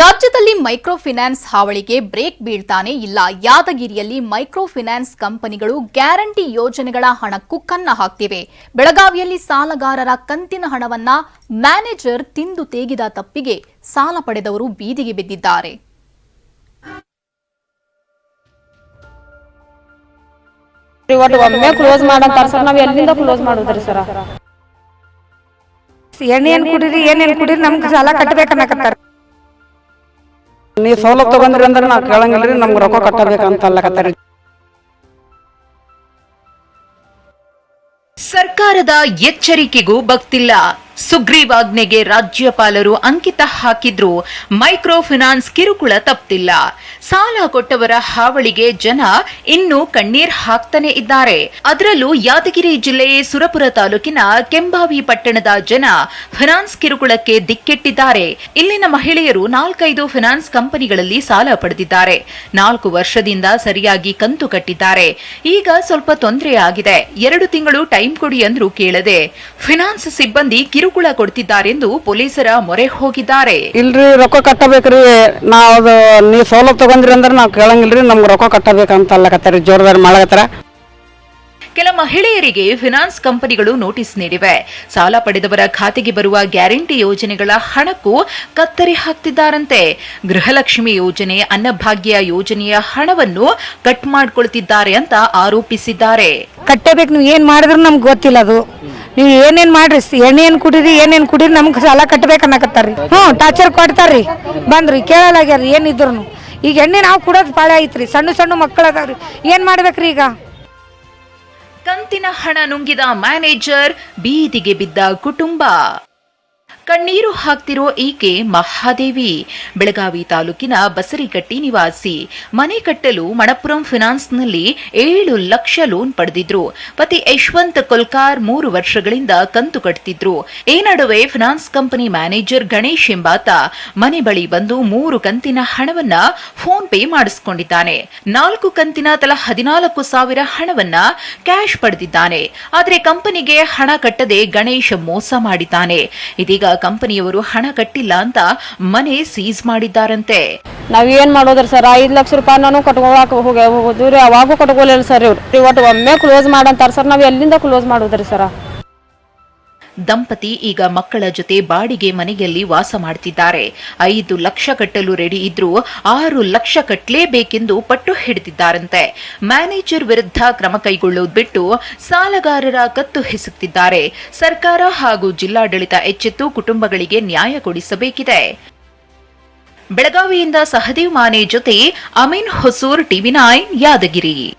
ರಾಜ್ಯದಲ್ಲಿ micro finance ಹಾವಳಿಗೆ break ಬೀಳ್ತಾನೆ ಇಲ್ಲ. ಯಾದಗಿರಿಯಲ್ಲಿ ಮೈಕ್ರೋ ಫಿನಾನ್ಸ್ ಕಂಪನಿಗಳು ಗ್ಯಾರಂಟಿ ಯೋಜನೆಗಳ ಹಣಕ್ಕೂ ಕನ್ನ ಹಾಕ್ತಿವೆ. ಬೆಳಗಾವಿಯಲ್ಲಿ ಸಾಲಗಾರರ ಕಂತಿನ ಹಣವನ್ನ ಮ್ಯಾನೇಜರ್ ತಿಂದು ತೇಗಿದ ತಪ್ಪಿಗೆ ಸಾಲ ಪಡೆದವರು ಬೀದಿಗೆ ಬಿದ್ದಿದ್ದಾರೆ. ಒಮ್ಮೆ ಕ್ಲೋಸ್ ಸರ್ ನಾವ್ ಎಲ್ಲಿಂದ ಕ್ಲೋಸ್ ಮಾಡುದ್ರಿ ಸರ್ ಎಣ್ಣೆ ಏನ್ ಕುಡೀರಿ ಏನೇನ್ ಕುಡೀರಿ ನಮ್ಗೆ ಸಾಲ ಕಟ್ಬೇಕನ್ನಕತ್ತಾರ ನೀವು ಸವಲತ್ತು ತಗೊಂಡ್ರಿ ಅಂದ್ರೆ ನಾವು ಕೇಳಂಗಿಲ್ರಿ ನಮ್ಗೆ ರೊಕ್ಕ ಕಟ್ಟಬೇಕಂತ ಅಲ್ಲಕತ್ತಾರಿ ಸರ್ಕಾರದ ಎಚ್ಚರಿಕೆಗೂ ಭಕ್ತಿಲ್ಲ. ಸುಗ್ರೀವಾಜ್ಞೆಗೆ ರಾಜ್ಯಪಾಲರು ಅಂಕಿತ ಹಾಕಿದ್ರು ಮೈಕ್ರೋ ಫಿನಾನ್ಸ್ ಕಿರುಕುಳ ತಪ್ತಿಲ್ಲ ಸಾಲ ಕೊಟ್ಟವರ ಹಾವಳಿಗೆ ಜನ ಇನ್ನೂ ಕಣ್ಣೀರ್ ಹಾಕ್ತಾನೆ ಇದ್ದಾರೆ. ಅದರಲ್ಲೂ ಯಾದಗಿರಿ ಜಿಲ್ಲೆ ಸುರಪುರ ತಾಲೂಕಿನ ಕೆಂಬಾವಿ ಪಟ್ಟಣದ ಜನ ಫಿನಾನ್ಸ್ ಕಿರುಕುಳಕ್ಕೆ ದಿಕ್ಕೆಟ್ಟಿದ್ದಾರೆ. ಇಲ್ಲಿನ ಮಹಿಳೆಯರು ನಾಲ್ಕೈದು ಫಿನಾನ್ಸ್ ಕಂಪನಿಗಳಲ್ಲಿ ಸಾಲ ಪಡೆದಿದ್ದಾರೆ. ನಾಲ್ಕು ವರ್ಷದಿಂದ ಸರಿಯಾಗಿ ಕಂತು ಕಟ್ಟಿದ್ದಾರೆ. ಈಗ ಸ್ವಲ್ಪ ತೊಂದರೆ ಆಗಿದೆ. ಎರಡು ತಿಂಗಳು ಟೈಮ್ ಕೊಡಿ ಅಂದ್ರೂ ಕೇಳದೆ ಫಿನಾನ್ಸ್ ಸಿಬ್ಬಂದಿ ಕಿರುಕುಳ ಕೊಡ್ತಿದ್ದಾರೆಂದು ಪೊಲೀಸರ ಮೊರೆ ಹೋಗಿದ್ದಾರೆ. ಇಲ್ರಿ ರೊಕ್ಕ ಕಟ್ಟಬೇಕ್ರಿ. ನಾವು ನೀವು ಸೌಲಭ್ಯ ತಗೊಂಡ್ರಿ ಅಂದ್ರೆ ನಾವು ಕೇಳಂಗಿಲ್ರಿ ನಮ್ಗೆ ರೊಕ್ಕ ಕಟ್ಟಬೇಕಂತ ಅಲ್ಲಕತ್ತಾರಿ ಜೋರದಾರ ಮಾಡಕತ್ತಾರ. ಕೆಲ ಮಹಿಳೆಯರಿಗೆ ಫಿನಾನ್ಸ್ ಕಂಪನಿಗಳು ನೋಟಿಸ್ ನೀಡಿವೆ. ಸಾಲ ಪಡೆದವರ ಖಾತೆಗೆ ಬರುವ ಗ್ಯಾರಂಟಿ ಯೋಜನೆಗಳ ಹಣಕ್ಕೂ ಕತ್ತರಿ ಹಾಕ್ತಿದ್ದಾರಂತೆ. ಗೃಹಲಕ್ಷ್ಮಿ ಯೋಜನೆ ಅನ್ನಭಾಗ್ಯ ಯೋಜನೆಯ ಹಣವನ್ನು ಕಟ್ ಮಾಡ್ಕೊಳ್ತಿದ್ದಾರೆ ಅಂತ ಆರೋಪಿಸಿದ್ದಾರೆ. ಕಟ್ಟಬೇಕು ನೀವು ಏನ್ ಮಾಡಿದ್ರು ನಮ್ಗೆ ಗೊತ್ತಿಲ್ಲ ಅದು. ನೀವು ಏನೇನ್ ಮಾಡ್ರಿ? ಎಣ್ಣೆ ಏನ್ ಕುಡೀರಿ, ಏನೇನ್ ಕುಡೀರಿ, ನಮ್ಗೆ ಸಾಲ ಕಟ್ಬೇಕನ್ನಕತ್ತಾರ್ರಿ ಹ್ಞೂ ಟಾರ್ಚರ್ ಕೊಡ್ತಾರ್ರಿ. ಬಂದ್ರಿ, ಕೇಳಲಾಗ್ಯಾರ್ರಿ ಏನಿದ್ರು ಈಗ ಎಣ್ಣೆ ನಾವು ಕುಡೋದು ಪಾಳೆ ಐತ್ರಿ, ಸಣ್ಣ ಸಣ್ಣ ಮಕ್ಕಳು ಏನು ಏನ್ ಮಾಡ್ಬೇಕ್ರಿ ಈಗ? ಕಂತಿನ ಹಣ ನುಂಗಿದ ಮ್ಯಾನೇಜರ್, ಬೀದಿಗೆ ಬಿದ್ದ ಕುಟುಂಬ. ಕಣ್ಣೀರು ಹಾಕ್ತಿರೋ ಈಕೆ ಮಹಾದೇವಿ. ಬೆಳಗಾವಿ ತಾಲೂಕಿನ ಬಸರಿಕಟ್ಟಿ ನಿವಾಸಿ. ಮನೆ ಕಟ್ಟಲು ಮಣಪುರಂ ಫಿನಾನ್ಸ್ನಲ್ಲಿ ಏಳು ಲಕ್ಷ ಲೋನ್ ಪಡೆದಿದ್ರು. ಪತಿ ಯಶವಂತ್ ಕೊಲ್ಕಾರ್ ಮೂರು ವರ್ಷಗಳಿಂದ ಕಂತು ಕಟ್ತಿದ್ರು. ಈ ನಡುವೆ ಫಿನಾನ್ಸ್ ಕಂಪನಿ ಮ್ಯಾನೇಜರ್ ಗಣೇಶ್ ಎಂಬಾತ ಮನೆ ಬಳಿ ಬಂದು ಮೂರು ಕಂತಿನ ಹಣವನ್ನ ಫೋನ್ ಪೇ ಮಾಡಿಸಿಕೊಂಡಿದ್ದಾನೆ. ನಾಲ್ಕು ಕಂತಿನ ತಲಾ ಹದಿನಾಲ್ಕು ಸಾವಿರ ಹಣವನ್ನ ಕ್ಯಾಶ್ ಪಡೆದಿದ್ದಾನೆ. ಆದರೆ ಕಂಪನಿಗೆ ಹಣ ಕಟ್ಟದೆ ಗಣೇಶ್ ಮೋಸ ಮಾಡಿದ್ದಾನೆ. ಇದೀಗ ಕಂಪನಿಯವರು ಹಣ ಕಟ್ಟಿಲ್ಲ ಅಂತ ಮನೆ ಸೀಸ್ ಮಾಡಿದ್ದಾರಂತೆ. ನಾವೇನ್ ಮಾಡೋದ್ರಿ ಸರ್? ಐದ್ ಲಕ್ಷ ರೂಪಾಯಿ ನಾನು ಕಟ್ಕೊಳಕ್ ಹೋಗಿ ಹೋದ್ರಿ ಅವಾಗೂ ಕಟ್ಕೊಲಿಲ್ಲ ಸರ್ ಇವ್ರು. ಇವತ್ತು ಒಮ್ಮೆ ಕ್ಲೋಸ್ ಮಾಡಂತಾರ ಸರ್. ನಾವ್ ಎಲ್ಲಿಂದ ಕ್ಲೋಸ್ ಮಾಡೋದ್ರಿ ಸರ್? ದಂಪತಿ ಈಗ ಮಕ್ಕಳ ಜೊತೆ ಬಾಡಿಗೆ ಮನೆಯಲ್ಲಿ ವಾಸ ಮಾಡ್ತಿದ್ದಾರೆ. ಐದು ಲಕ್ಷ ಕಟ್ಟಲು ರೆಡಿ ಇದ್ರೂ ಆರು ಲಕ್ಷ ಕಟ್ಟಲೇಬೇಕೆಂದು ಪಟ್ಟು ಹಿಡಿದಿದ್ದಾರಂತೆ. ಮ್ಯಾನೇಜರ್ ವಿರುದ್ಧ ಕ್ರಮ ಕೈಗೊಳ್ಳುವುದು ಬಿಟ್ಟು ಸಾಲಗಾರರ ಕತ್ತು ಹೆಸುತ್ತಿದ್ದಾರೆ ಸರ್ಕಾರ ಹಾಗೂ ಜಿಲ್ಲಾಡಳಿತ ಎಚ್ಚೆತ್ತು ಕುಟುಂಬಗಳಿಗೆ ನ್ಯಾಯ ಕೊಡಿಸಬೇಕಿದೆ. ಬೆಳಗಾವಿಯಿಂದ ಸಹದೇವ್ ಮಾನೆ ಜೊತೆ ಅಮೀನ್ ಹೊಸೂರ್ ಟಿವಿ ಯಾದಗಿರಿ.